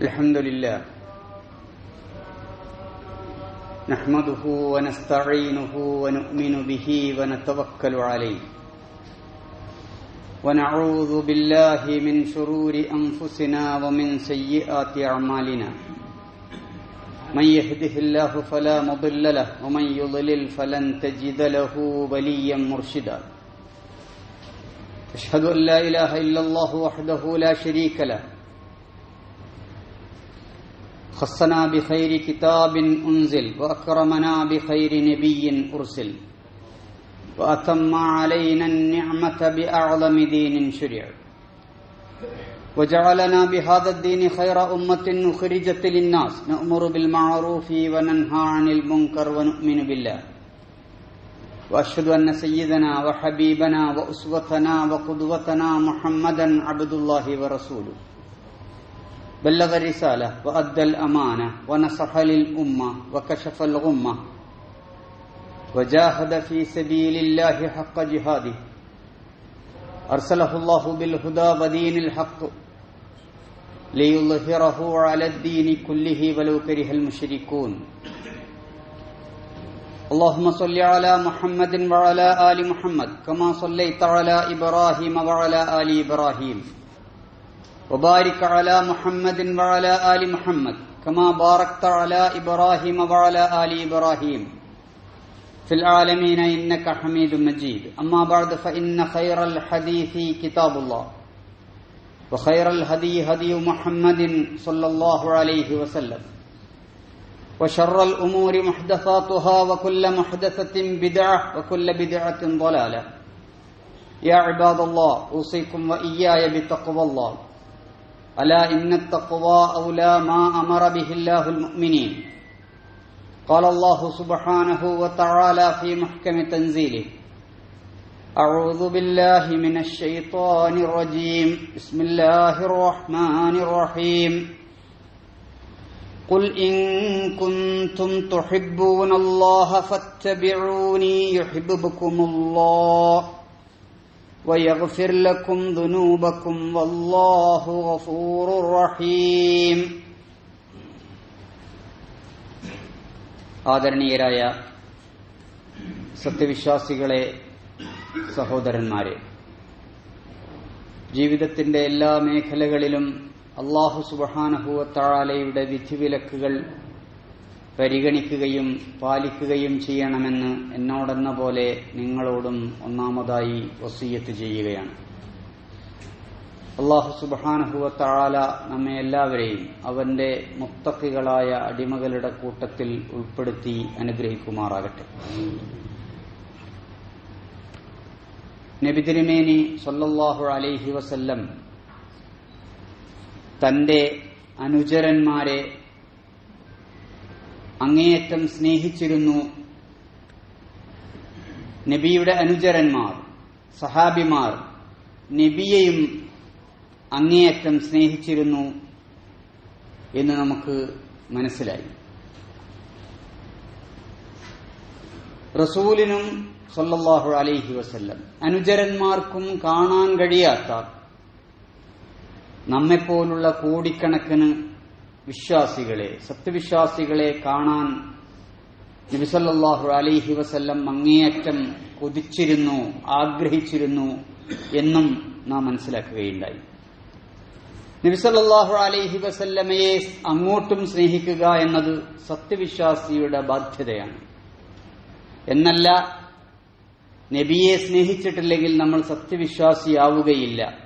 الحمد لله. نحمده ونستعينه ونؤمن به ونتوكل عليه. ونعوذ بالله من شرور أنفسنا ومن سيئات أعمالنا. من يهده الله فلا مضل له ومن يضلل فلن تجد له وليا مرشدا. أشهد أن لا إله إلا الله وحده لا شريك له. خصنا بخير كتاب أنزل وأكرمنا بخير نبي أرسل وأتم علينا النعمة بأعظم دين شرع. وجعلنا بهذا الدين خير أمة أخرجت للناس نأمر بالمعروف وننهى عن المنكر ونؤمن بالله. وأشهد أن سيدنا وحبيبنا وأسوتنا وقدوتنا محمدا عبد الله ورسوله. بلغ الرسالة وأدى الأمانة ونصح للأمة وكشف الغمة وجاهد في سبيل الله حق جهاده. أرسله الله بالهدى ودين الحق ليظهره على الدين كله ولو كره المشركون. اللهم صل على محمد وعلى آل محمد كما صليت على إبراهيم وعلى آل إبراهيم. وبارك على محمد وعلى آل محمد كما باركت على إبراهيم وعلى آل إبراهيم. في العالمين إنك حميد مجيد. أما بعد فإن خير الحديث كتاب الله. وخير الهدي هدي محمد صلى الله عليه وسلم. وشر الأمور محدثاتها وكل محدثة بدعة وكل بدعة ضلالة. يا عباد الله أوصيكم وإياي بتقوى الله. ألا إن التقوى اولى ما أمر به الله المؤمنين. قال الله سبحانه وتعالى في محكم تنزيله أعوذ بالله من الشيطان الرجيم. بسم الله الرحمن الرحيم. قل إن كنتم تحبون الله فاتبعوني يحببكم الله ويغفر لكم ذنوبكم والله غفور رحيم ആദരണീയരായ സത്യവിശ്വാസികളെ സഹോദരന്മാരെ ജീവിതത്തിന്റെ എല്ലാ മേഖലകളിലും അള്ളാഹു സുബഹാനഹുവത്താളയുടെ വിധിവിലക്കുകൾ പരിഗണിക്കുകയും പാലിക്കുകയും ചെയ്യണമെന്ന് എന്നോടെന്ന പോലെ നിങ്ങളോടും ഒന്നാമതായി വസീയത്ത് ചെയ്യുകയാണ്. അള്ളാഹു സുബാനഹുവത്താള നമ്മെ എല്ലാവരെയും അവന്റെ മുത്തക്കികളായ അടിമകളുടെ കൂട്ടത്തിൽ ഉൾപ്പെടുത്തി അനുഗ്രഹിക്കുമാറാകട്ടെ. നബിതിരുമേനി സൊല്ലാഹു അലൈഹി വസല്ലം തന്റെ അനുചരന്മാരെ അങ്ങേയറ്റം സ്നേഹിച്ചിരുന്നു നബിയുടെ അനുചരന്മാർ സഹാബിമാർ. നബിയെയും അങ്ങേയറ്റം സ്നേഹിച്ചിരുന്നു എന്ന് നമുക്ക് മനസ്സിലായി. റസൂലിനും സൊല്ലാഹു അലൈഹി വസല്ലം അനുചരന്മാർക്കും കാണാൻ കഴിയാത്ത നമ്മെപ്പോലുള്ള കോടിക്കണക്കിന് വിശ്വാസികളെ സത്യവിശ്വാസികളെ കാണാൻ നബിസല്ലാഹു അലൈഹി വസല്ലം അങ്ങേയറ്റം കൊതിച്ചിരുന്നു ആഗ്രഹിച്ചിരുന്നു എന്നും നാം മനസ്സിലാക്കുകയുണ്ടായി. നബിസല്ലാഹു അലൈഹി വസല്ലമയെ അങ്ങോട്ടും സ്നേഹിക്കുക എന്നത് സത്യവിശ്വാസിയുടെ ബാധ്യതയാണ്. എന്നല്ല നബിയെ സ്നേഹിച്ചിട്ടില്ലെങ്കിൽ നമ്മൾ സത്യവിശ്വാസിയാവുകയില്ല.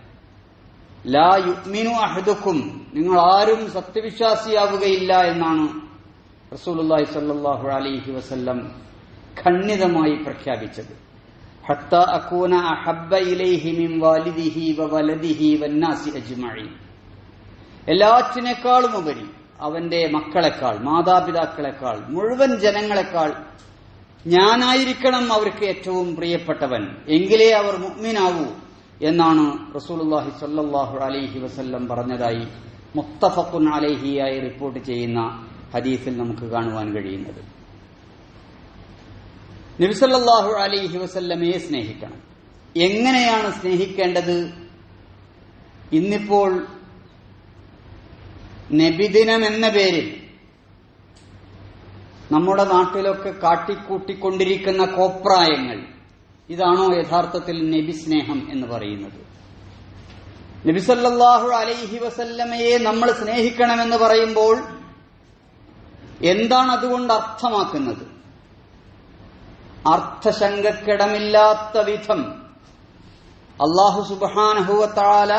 ലാ യുഗ്മിനു അഹദുക്കും. നിങ്ങൾ ആരും സത്യവിശ്വാസിയാവുകയില്ല എന്നാണ് റസൂലുള്ളാഹി സല്ലാഹു അലൈഹി വസല്ലം ഖണ്ഡിതമായി പ്രഖ്യാപിച്ചത്. ഹത്ത അക്കൂന അഹബ്ബ ഇലൈഹി മിൻ വാലിദിഹി വ വലദിഹി വന്നാസി അജ്മഈ എല്ലാറ്റിനേക്കാളും ഉപരി അവന്റെ മക്കളെക്കാൾ മാതാപിതാക്കളെക്കാൾ മുഴുവൻ ജനങ്ങളെക്കാൾ ഞാനായിരിക്കണം അവർക്ക് ഏറ്റവും പ്രിയപ്പെട്ടവൻ. എങ്കിലേ അവർ മുഅ്മിനാവൂ. എന്നാണ് റസൂലുള്ളാഹി സല്ലാഹു അലൈഹി വസല്ലം പറഞ്ഞതായി മുത്തഫക്കുൻ അലൈഹിയായി റിപ്പോർട്ട് ചെയ്യുന്ന ഹദീസിൽ നമുക്ക് കാണുവാൻ കഴിയുന്നത്. നബിസല്ലാഹു അലൈഹി വസല്ലമയെ സ്നേഹിക്കണം. എങ്ങനെയാണ് സ്നേഹിക്കേണ്ടത്? ഇന്നിപ്പോൾ നബിദിനം എന്ന പേരിൽ നമ്മുടെ നാട്ടിലൊക്കെ കാട്ടിക്കൂട്ടിക്കൊണ്ടിരിക്കുന്ന കോപ്രായങ്ങൾ ഇതാണോ യഥാർത്ഥത്തിൽ നബി സ്നേഹം എന്ന് പറയുന്നത്? നബിസല്ലാഹു അലൈഹി വസല്ലമയെ നമ്മൾ സ്നേഹിക്കണമെന്ന് പറയുമ്പോൾ എന്താണ് അതുകൊണ്ട് അർത്ഥമാക്കുന്നത്? അർത്ഥശങ്കക്കിടമില്ലാത്ത വിധം അള്ളാഹു സുബാനഹുവത്താല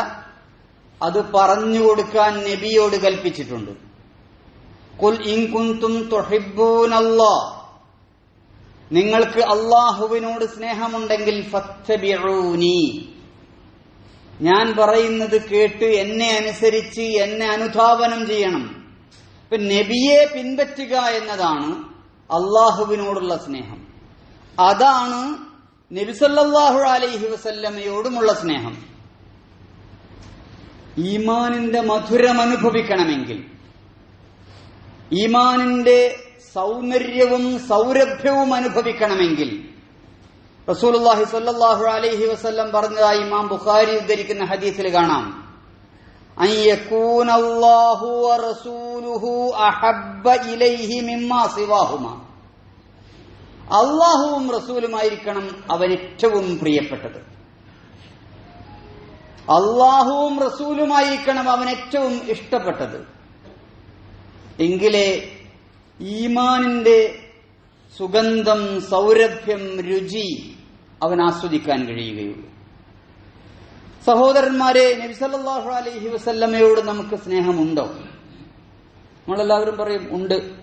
അത് പറഞ്ഞു കൊടുക്കാൻ നബിയോട് കൽപ്പിച്ചിട്ടുണ്ട്. കുൽ ഇൻകുന്തും തുഹിബ്ബൂനല്ലാ നിങ്ങൾക്ക് അള്ളാഹുവിനോട് സ്നേഹമുണ്ടെങ്കിൽ ഞാൻ പറയുന്നത് കേട്ട് എന്നെ അനുസരിച്ച് എന്നെ അനുധാവനം ചെയ്യണം. ഇപ്പൊ നബിയെ പിൻപറ്റുക എന്നതാണ് അള്ളാഹുവിനോടുള്ള സ്നേഹം. അതാണ് നബിസല്ലാഹു അലൈഹി വസല്ലമയോടുമുള്ള സ്നേഹം. ഈമാനിന്റെ മധുരം അനുഭവിക്കണമെങ്കിൽ ഈമാനിന്റെ സൗന്ദര്യവും സൗരഭ്യവും അനുഭവിക്കണമെങ്കിൽ റസൂലുള്ളാഹി സ്വല്ലല്ലാഹു അലൈഹി വസല്ലം പറഞ്ഞതായി ഇമാം ബുഖാരി ഉദ്ധരിക്കുന്ന ഹദീസിൽ കാണാം. അള്ളാഹുവും റസൂലുമായിരിക്കണം അവൻ ഏറ്റവും പ്രിയപ്പെട്ടത്. അള്ളാഹുവും റസൂലുമായിരിക്കണം അവൻ ഏറ്റവും ഇഷ്ടപ്പെട്ടത്. എങ്കിലേ ഈമാനിന്റെ സുഗന്ധം സൗരഭ്യം രുചി അവൻ ആസ്വദിക്കാൻ കഴിയുകയുള്ളൂ. സഹോദരന്മാരെ നബിസല്ലാഹു അലൈഹി വസല്ലമയോട് നമുക്ക് സ്നേഹമുണ്ടോ? നമ്മളെല്ലാവരും പറയും ഉണ്ട്.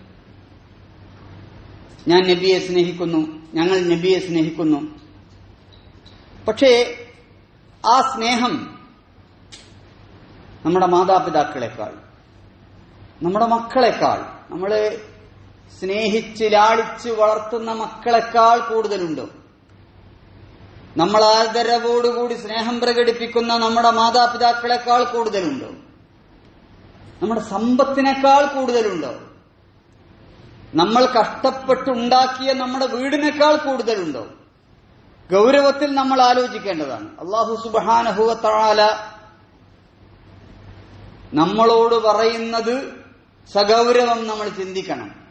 ഞാൻ നബിയെ സ്നേഹിക്കുന്നു ഞങ്ങൾ നബിയെ സ്നേഹിക്കുന്നു. പക്ഷേ ആ സ്നേഹം നമ്മുടെ മാതാപിതാക്കളെക്കാൾ നമ്മുടെ മക്കളെക്കാൾ നമ്മൾ സ്നേഹിച്ച് ലാളിച്ച് വളർത്തുന്ന മക്കളെക്കാൾ കൂടുതലുണ്ടോ? നമ്മൾ ആദരവോടുകൂടി സ്നേഹം പ്രകടിപ്പിക്കുന്ന നമ്മുടെ മാതാപിതാക്കളെക്കാൾ കൂടുതലുണ്ടോ? നമ്മുടെ സമ്പത്തിനേക്കാൾ കൂടുതലുണ്ടോ? നമ്മൾ കഷ്ടപ്പെട്ടുണ്ടാക്കിയ നമ്മുടെ വീടിനേക്കാൾ കൂടുതലുണ്ടോ? ഗൗരവത്തിൽ നമ്മൾ ആലോചിക്കേണ്ടതാണ്. അള്ളാഹു സുബാനഹുവത്താല നമ്മളോട് പറയുന്നത് സഗൗരവം നമ്മൾ ചിന്തിക്കണം.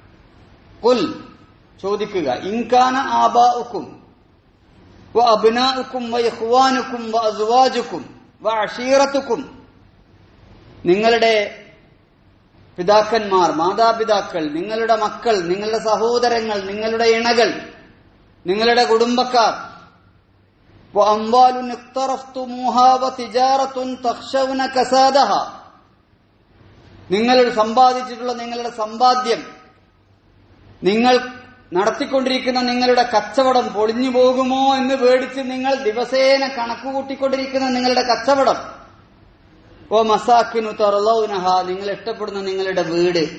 കൊൽ ചോദിക്കുക. ഇൻകാന ആബാഉക്കും വ അബ്നാഉക്കും വ ഇഖ്വാനുക്കും വ അസ്വാജുക്കും വ അഷീറത്തുക്കും. നിങ്ങളുടെ പിതാക്കന്മാർ മാതാപിതാക്കൾ നിങ്ങളുടെ മക്കൾ നിങ്ങളുടെ സഹോദരങ്ങൾ നിങ്ങളുടെ ഇണകൾ നിങ്ങളുടെ കുടുംബക്കാർ നിങ്ങൾ സമ്പാദിച്ചിട്ടുള്ള നിങ്ങളുടെ സമ്പാദ്യം നിങ്ങൾ നടത്തിക്കൊണ്ടിരിക്കുന്ന നിങ്ങളുടെ കച്ചവടം പൊളിഞ്ഞു പോകുമോ എന്ന് പേടിച്ച് നിങ്ങൾ ദിവസേന കണക്ക് കൂട്ടിക്കൊണ്ടിരിക്കുന്ന നിങ്ങളുടെ കച്ചവടം. ഓ മസാക്കിനു തറലൗനഹ നിങ്ങൾ ഇഷ്ടപ്പെടുന്ന നിങ്ങളുടെ വീട്.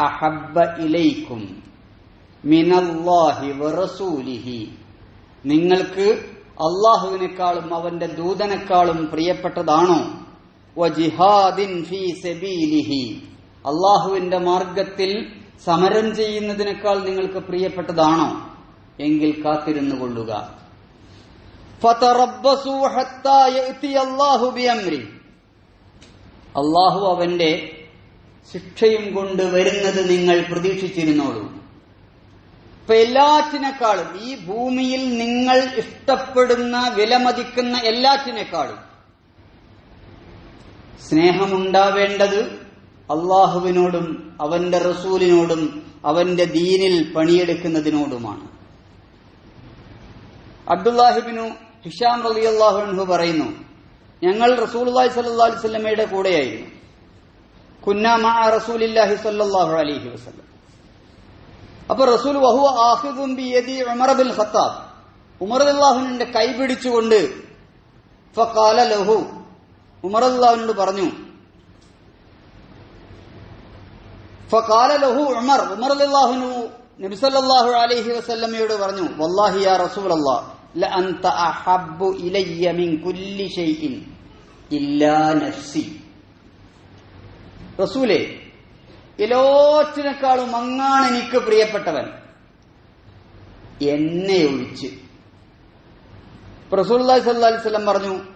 അഹബ്ബ ഇലൈക്കും മിനല്ലാഹി വറസൂലിഹി നിങ്ങൾക്ക് അള്ളാഹുവിനേക്കാളും അവന്റെ ദൂതനേക്കാളും പ്രിയപ്പെട്ടതാണോ? വജിഹാദിൻ ഫീ സബീലിഹി. അള്ളാഹുവിന്റെ മാർഗത്തിൽ സമരം ചെയ്യുന്നതിനേക്കാൾ നിങ്ങൾക്ക് പ്രിയപ്പെട്ടതാണോ? എങ്കിൽ കാത്തിരുന്നു കൊള്ളുക. അള്ളാഹു അവന്റെ ശിക്ഷയും കൊണ്ട് വരുന്നത് നിങ്ങൾ പ്രതീക്ഷിച്ചിരുന്നോളൂ. ഇപ്പൊ എല്ലാറ്റിനേക്കാളും ഈ ഭൂമിയിൽ നിങ്ങൾ ഇഷ്ടപ്പെടുന്ന വിലമതിക്കുന്ന എല്ലാറ്റിനേക്കാളും സ്നേഹമുണ്ടാവേണ്ടത് അള്ളാഹുവിനോടും അവന്റെ റസൂലിനോടും അവന്റെ ദീനിൽ പണിയെടുക്കുന്നതിനോടുമാണ്. അബ്ദുല്ലാഹിബിനു ഹിഷാം റലി അള്ളാഹുൻഹു പറയുന്നു ഞങ്ങൾ റസൂൽ സല്ലാ കൂടെയായിരുന്നു. കുന്നാമ റസൂലില്ലാഹി സല്ലാഹു വസ്ലം അപ്പൊ റസൂൽ വഹുവ ആഹിദും ഉമർ ബിൻ കൈ പിടിച്ചുകൊണ്ട് ലഹു ഉമർ പറഞ്ഞു ഫഖാല ലഹു ഉമർ ഉമർ അലൈഹി പറഞ്ഞു വല്ലാഹി യാ എനിക്ക് പ്രിയപ്പെട്ടവൻ. എന്നെ ഒഴിച്ച്. റസൂൽ അലൈഹി വസല്ലം പറഞ്ഞു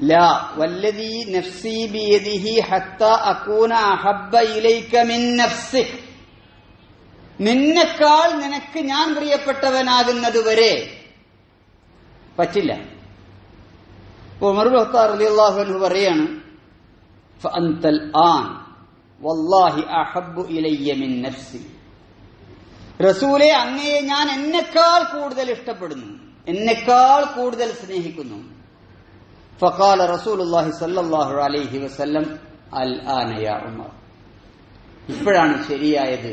ലാ വല്ലദീ നഫ്സി ബിയദിഹി ഹത്താ അകൂന അഹബ്ബ ഇലൈക മിൻ നഫ്സിക് നിന്നെക്കാൾ നിനക്ക് ഞാൻ പ്രിയപ്പെട്ടവനാകുന്നതുവരെ പറ്റില്ല. ഉമർ ബഖ്താർ റളിയല്ലാഹു അൻഹു പറയാണ് ഫഅന്തൽ ആൻ വല്ലാഹി അഹബ്ബു ഇലയ്യ മിൻ നഫ്സി. റസൂലെ അങ്ങയെ ഞാൻ എന്നെക്കാൾ കൂടുതൽ ഇഷ്ടപ്പെടുന്നു എന്നെക്കാൾ കൂടുതൽ സ്നേഹിക്കുന്നു. ഫഖാല റസൂലുള്ളാഹി സ്വല്ലല്ലാഹു അലൈഹി വസല്ലം അൽ ആനയ ഉമർ ഇപ്പോഴാണ് ശരിയായത്.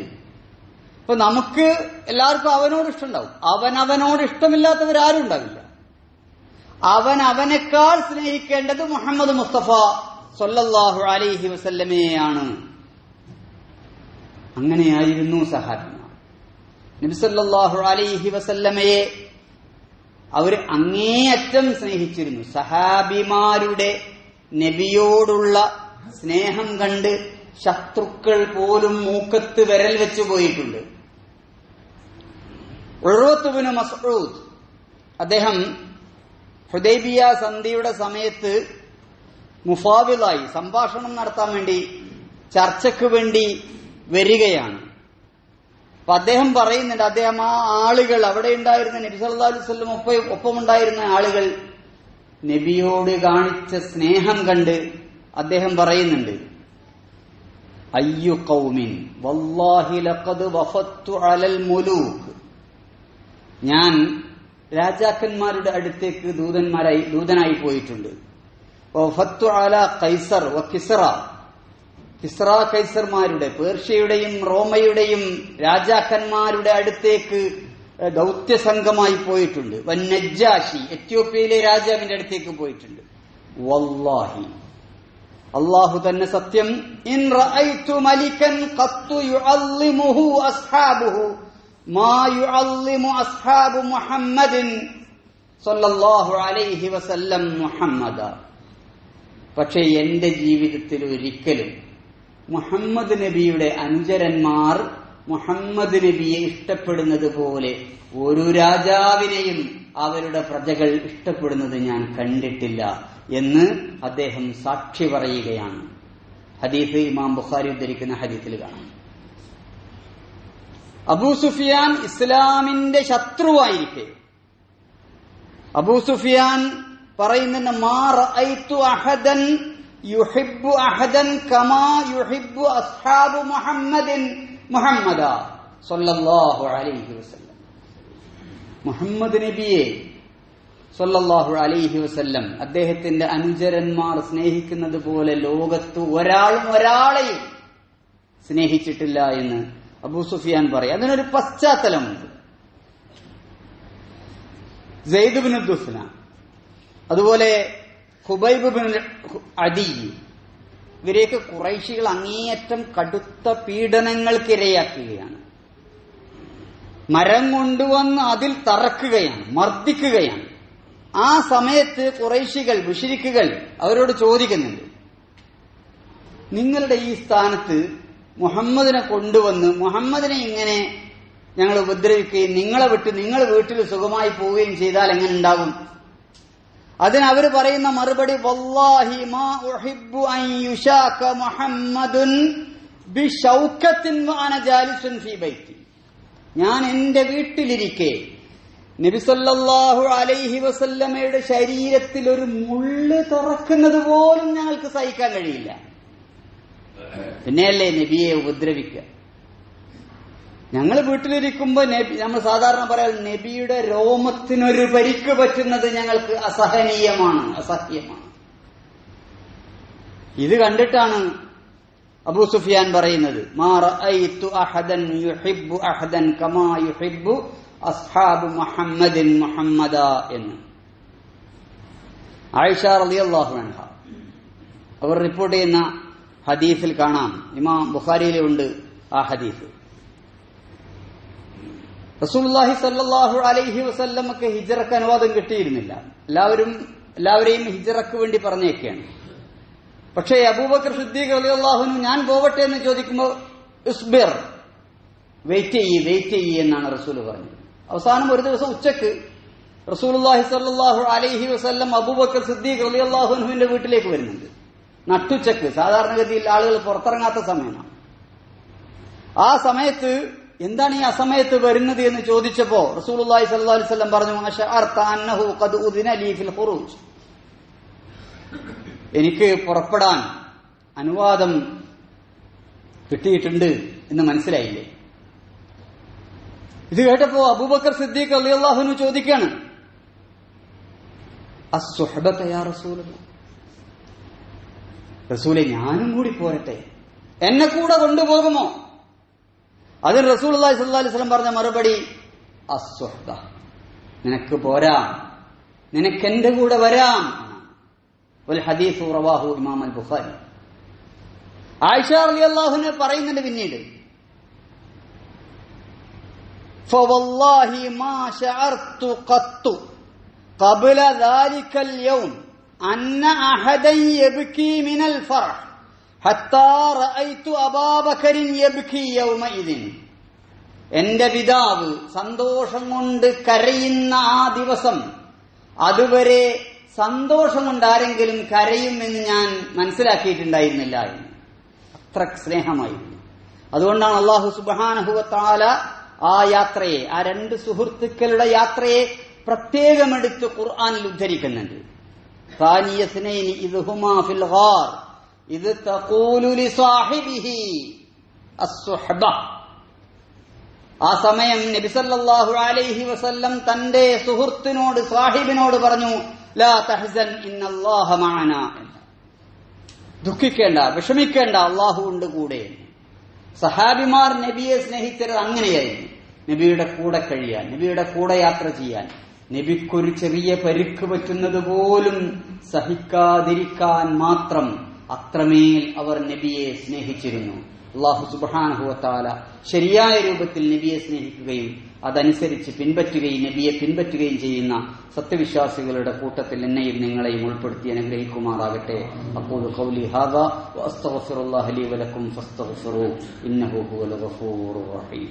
ഇപ്പൊ നമുക്ക് എല്ലാവർക്കും അവനോട് ഇഷ്ടമുണ്ടാവും. അവൻ അവനോട് ഇഷ്ടമില്ലാത്തവരാരും ഉണ്ടാവില്ല. അവൻ അവനേക്കാൾ സ്നേഹിക്കേണ്ടത് മുഹമ്മദ് മുസ്തഫ സൊല്ലാഹു അലൈഹി വസ്ല്ലമേയാണ് അങ്ങനെയായിരുന്നു സഹാബിമാർ. നബിസല്ലാഹു അലൈഹി വസല്ലമയെ അവർ അങ്ങേയറ്റം സ്നേഹിച്ചിരുന്നു. സഹാബിമാരുടെ നബിയോടുള്ള സ്നേഹം കണ്ട് ശത്രുക്കൾ പോലും മൂക്കത്ത് വിരൽ വെച്ചു പോയിട്ടുണ്ട്. ഉഴവത്തുബിന് മസൂദ് അദ്ദേഹം ഹുദൈബിയ സന്ധിയുടെ സമയത്ത് മുഫാവിലായി സംഭാഷണം നടത്താൻ വേണ്ടി ചർച്ചയ്ക്ക് വേണ്ടി വരികയാണ്. അപ്പൊ അദ്ദേഹം പറയുന്നുണ്ട് അദ്ദേഹം ആ ആളുകൾ അവിടെ ഉണ്ടായിരുന്ന നബി സല്ലല്ലാഹു അലൈഹി വസല്ലം ഒപ്പം ഒപ്പമുണ്ടായിരുന്ന ആളുകൾ നബിയോട് കാണിച്ച സ്നേഹം കണ്ട് അദ്ദേഹം പറയുന്നുണ്ട് അയ്യു കൗമിൻ വല്ലാഹി ലഖദ് വഫത്തു അലൽ മുലൂഖ്. ഞാൻ രാജാക്കന്മാരുടെ അടുത്തേക്ക് ദൂതന്മാരായി ദൂതനായി പോയിട്ടുണ്ട്. വഫത്തു അല കൈസർ വ കിസ്റ. കിസ്റ കൈസർമാരുടെ പേർഷ്യയുടെയും റോമയുടെയും രാജാക്കന്മാരുടെ അടുത്തേക്ക് ദൗത്യസംഘമായി പോയിട്ടുണ്ട്. നജ്ജാഷി എത്യോപ്യയിലെ രാജാവിന്റെ അടുത്തേക്ക് പോയിട്ടുണ്ട്. വല്ലാഹി. അള്ളാഹു തന്നെ സത്യം പക്ഷേ എന്റെ ജീവിതത്തിൽ ഒരിക്കലും മുഹമ്മദ് നബിയുടെ അനുചരന്മാർ മുഹമ്മദ് നബിയെ ഇഷ്ടപ്പെടുന്നത് പോലെ ഒരു രാജാവിനെയും അവരുടെ പ്രജകൾ ഇഷ്ടപ്പെടുന്നത് ഞാൻ കണ്ടിട്ടില്ല എന്ന് അദ്ദേഹം സാക്ഷി പറയുകയാണ്. ഹദീസ് ഇമാം ബുഖാരി ഉദ്ധരിക്കുന്ന ഹദീസിൽ കാണാം. അബൂ സുഫിയാൻ ഇസ്ലാമിന്റെ ശത്രുവായിരിക്കെ. അബൂ സുഫിയാൻ പറയുന്ന മാ റഅയ്തു അഹദൻ യുഹിബ്ബു അഹദൻ കമാ യുഹിബു അസ്ഹാബു മുഹമ്മദിൻ മുഹമ്മദ സൊല്ലാഹു അലൈഹി വസല്ലം. മുഹമ്മദ് നബിയെ സൊല്ലാഹു അലൈഹി വസ്ല്ലം അദ്ദേഹത്തിന്റെ അനുചരന്മാർ സ്നേഹിക്കുന്നത് പോലെ ലോകത്ത് ഒരാളും ഒരാളെയും സ്നേഹിച്ചിട്ടില്ല എന്ന് അബൂ സുഫിയാൻ പറയും. അതിനൊരു പശ്ചാത്തലമുണ്ട് സെയ്ദുബിന് ദുസ്ന അതുപോലെ ഹുബൈബിൻ അദി. ഇവരെയൊക്കെ കുറൈശികൾ അങ്ങേയറ്റം കടുത്ത പീഡനങ്ങൾക്കിരയാക്കുകയാണ്. മരം കൊണ്ടുവന്ന് അതിൽ തറക്കുകയാണ് മർദ്ദിക്കുകയാണ്. ആ സമയത്ത് കുറൈശികൾ മുഷിരിക്കുകൾ അവരോട് ചോദിക്കുന്നുണ്ട് നിങ്ങളുടെ ഈ സ്ഥാനത്ത് മുഹമ്മദിനെ കൊണ്ടുവന്ന് മുഹമ്മദിനെ ഇങ്ങനെ ഞങ്ങൾ ഉപദ്രവിക്കുകയും നിങ്ങളെ വിട്ട് നിങ്ങൾ വീട്ടിൽ സുഖമായി പോവുകയും ചെയ്താൽ എങ്ങനെ ഉണ്ടാകും അതിന് അവർ പറയുന്ന മറുപടി വല്ലാഹി മാ ഉഹിബ്ബു അൻ യുശാക മുഹമ്മദുൻ ഫീ ഞാൻ എന്റെ വീട്ടിലിരിക്കെ നബിസല്ലാഹു അലൈഹി വസല്ലമയുടെ ശരീരത്തിൽ ഒരു മുള്ള് തുറക്കുന്നത് പോലും ഞങ്ങൾക്ക് സഹിക്കാൻ കഴിയില്ല. പിന്നെയല്ലേ നബിയെ ഉപദ്രവിക്കുക? ഞങ്ങൾ വീട്ടിലിരിക്കുമ്പോ നബി നമ്മൾ സാധാരണ പറയാൻ നബിയുടെ രോമത്തിനൊരു പരിക്ക് പറ്റുന്നത് ഞങ്ങൾക്ക് അസഹനീയമാണ് അസഹ്യമാണ്. ഇത് കണ്ടിട്ടാണ് അബൂ സുഫിയാൻ പറയുന്നത് എന്ന്. ആയിഷ റളിയല്ലാഹു അവർ റിപ്പോർട്ട് ചെയ്യുന്ന ഹദീസിൽ കാണാം. ഇമാം ബുഖാരിയിലുണ്ട് ആ ഹദീസ്. റസൂലുള്ളാഹി സല്ലാഹു അലൈഹി വസല്ലമക്ക് ഹിജറക്ക് അനുവാദം കിട്ടിയിരുന്നില്ല. എല്ലാവരും എല്ലാവരെയും ഹിജറക്ക് വേണ്ടി പറഞ്ഞേക്കാണ്. പക്ഷേ അബൂബക്കർ സിദ്ദീഖ് അലിയല്ലാഹുനു ഞാൻ പോവട്ടെ എന്ന് ചോദിക്കുമ്പോൾ ഇസ്ബിർ വെയിറ്റ് ചെയ്യ് വെയിറ്റ് ചെയ്യ് എന്നാണ് റസൂൽ പറഞ്ഞത്. അവസാനം ഒരു ദിവസം ഉച്ചയ്ക്ക് റസൂലുള്ളാഹി സ്വല്ലല്ലാഹു അലൈഹി വസ്ല്ലം അബൂബക്കർ സിദ്ദീഖ് റളിയല്ലാഹു അൻഹുവിന്റെ വീട്ടിലേക്ക് വരുന്നുണ്ട്. നട്ടുച്ചക്ക് സാധാരണഗതിയിൽ ആളുകൾ പുറത്തിറങ്ങാത്ത സമയമാണ്. ആ സമയത്ത് എന്താണ് ഈ അസമയത്ത് വരുന്നത് എന്ന് ചോദിച്ചപ്പോ റസൂലുള്ളാഹി സല്ലാസ്ലം പറഞ്ഞു "അശഅർത അന്നഹു ഖദ് ഉദിന ലീ ഫിൽ ഖുറൂജ്. എനിക്ക് പുറപ്പെടാൻ അനുവാദം കിട്ടിയിട്ടുണ്ട് എന്ന് മനസ്സിലായില്ലേ? ഇത് കേട്ടപ്പോ അബൂബക്കർ സിദ്ദീഖ് അലി അള്ളാഹുനു ചോദിക്കാണ് റസൂലെ ഞാനും കൂടി പോരട്ടെ. എന്നെ കൂടെ കൊണ്ടുപോകുമോ? അതിന് റസൂൽ അള്ളാഹി സ്വല്ലല്ലാഹി അലൈഹി വസല്ലം പറഞ്ഞ മറുപടി അസ്സുഹബ നിനക്ക് പോരാം നിനക്ക് എന്റെ കൂടെ വരാം ഒരു ഹദീസ് റവാഹു ഇമാം അൽ ബുഖാരി ആയിഷ റളിയല്ലാഹുവിനെ പറയുന്നുണ്ട് പിന്നീട് فوالله ما شعرت قط قبل ذلك اليوم أن أحدا يبكي من الفرح എന്റെ പിതാവ് സന്തോഷം കൊണ്ട് കരയുന്ന ആ ദിവസം അതുവരെ സന്തോഷം കൊണ്ട് ആരെങ്കിലും കരയുമെന്ന് ഞാൻ മനസ്സിലാക്കിയിട്ടുണ്ടായിരുന്നില്ല എന്ന്. അത്ര സ്നേഹമായിരുന്നു. അതുകൊണ്ടാണ് അള്ളാഹു സുബാനഹുവത്താല ആ യാത്രയെ ആ രണ്ട് സുഹൃത്തുക്കളുടെ യാത്രയെ പ്രത്യേകം എടുത്ത് ഖുർആാനിൽ ഉദ്ധരിക്കുന്നുണ്ട്. ഇത് തകൂലുലി സാഹിബിഹി അസ്സുഹബ. ആ സമയം നബിസല്ലാഹു അലൈഹി വസല്ലം തന്റെ സുഹൃത്തിനോട് സാഹിബിനോട് പറഞ്ഞു ലാ ദുഃഖിക്കേണ്ട വിഷമിക്കേണ്ട അള്ളാഹു ഉണ്ട് കൂടെ. സഹാബിമാർ നബിയെ സ്നേഹിച്ചത് അങ്ങനെയായിരുന്നു. നബിയുടെ കൂടെ കഴിയാൻ നബിയുടെ കൂടെ യാത്ര ചെയ്യാൻ. നബിക്കൊരു ചെറിയ പരിക്ക് പറ്റുന്നത് പോലും സഹിക്കാതിരിക്കാൻ മാത്രം അത്രമേൽ അവർ നബിയെ സ്നേഹിച്ചിരുന്നു. അള്ളാഹു സുബാനുഭവത്താല ശരിയായ രൂപത്തിൽ നബിയെ സ്നേഹിക്കുകയും അതനുസരിച്ച് പിൻപറ്റുകയും നബിയെ പിൻപറ്റുകയും ചെയ്യുന്ന സത്യവിശ്വാസികളുടെ കൂട്ടത്തിൽ എന്നെയും നിങ്ങളെയും ഉൾപ്പെടുത്തി അനുഗ്രഹിക്കുമാറാകട്ടെ. അപ്പോൾ കൗലി ഹാദ വഅസ്തഗ്ഫിറുല്ലാഹ ലി വലക്കും ഇന്നഹു റഹീം.